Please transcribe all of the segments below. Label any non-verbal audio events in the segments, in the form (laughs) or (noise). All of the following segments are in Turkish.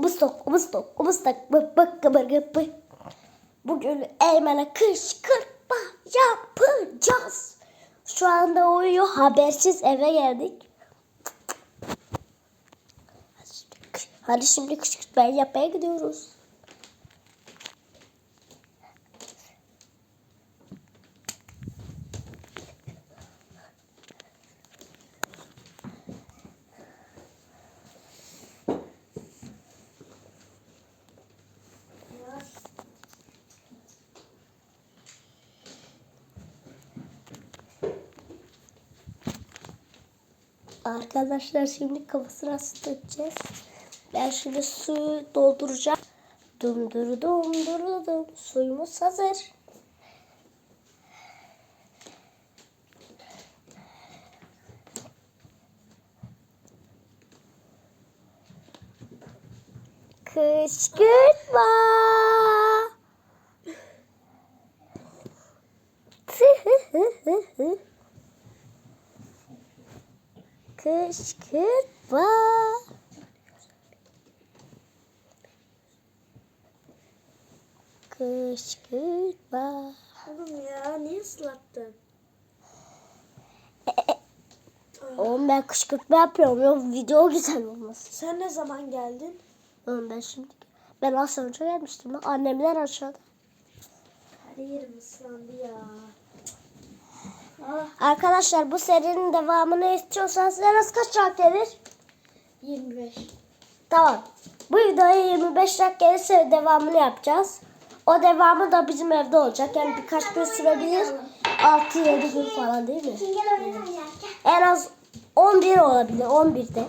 Ubustok, ubustok, ubustok, bık bık gıbır gıbı. Bugün Eymen'e kışkırtma yapacağız. Şu anda uyuyor. Habersiz eve geldik. Hadi şimdi kışkırtmayı yapmaya gidiyoruz. Arkadaşlar şimdi kafasını ısıtacağız. Ben şimdi suyu dolduracağım. Dum duru dum duru dum. Suyumuz hazır. Kışkırtma. (laughs) Kışkırtma. Kışkırtma. Oğlum ya niye ıslattın? Oğlum ben kışkırtma yapıyorum. Yok video güzel olmaz. Sen ne zaman geldin? Oğlum ben şimdi ben az önce gelmiştim. Annemler aşağıda. Her yerim ıslandı ya. Arkadaşlar bu serinin devamını istiyorsanız en az kaç dakika gelir? 25. Tamam. Bu videoya 25 dakika gelirse devamını yapacağız. O devamı da bizim evde olacak. Yani birkaç gün sürebilir. 6-7 gün falan değil mi? En az 11 olabilir. 11'de.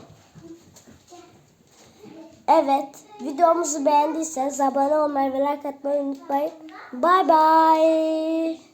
Evet. Videomuzu beğendiyseniz abone olmayı ve like atmayı unutmayın. Bye bye.